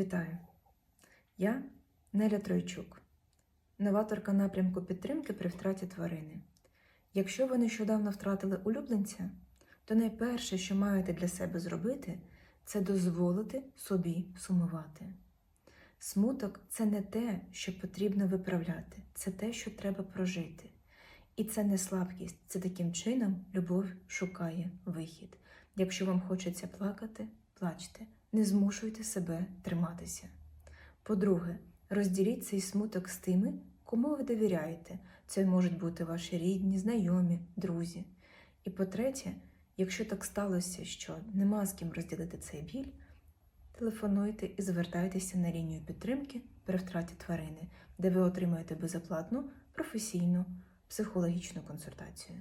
Вітаю! Я Неля Тройчук, новаторка напрямку підтримки при втраті тварини. Якщо ви нещодавно втратили улюбленця, то найперше, що маєте для себе зробити, це дозволити собі сумувати. Смуток це не те, що потрібно виправляти, це те, що треба прожити. І це не слабкість, це таким чином любов шукає вихід. Якщо вам хочеться плакати, плачте, не змушуйте себе триматися. По-друге, розділіть цей смуток з тими, кому ви довіряєте. Це можуть бути ваші рідні, знайомі, друзі. І по-третє, якщо так сталося, що нема з ким розділити цей біль, телефонуйте і звертайтеся на лінію підтримки при втраті тварини, де ви отримаєте безоплатну професійну психологічну консультацію.